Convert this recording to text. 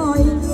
บ่อยๆ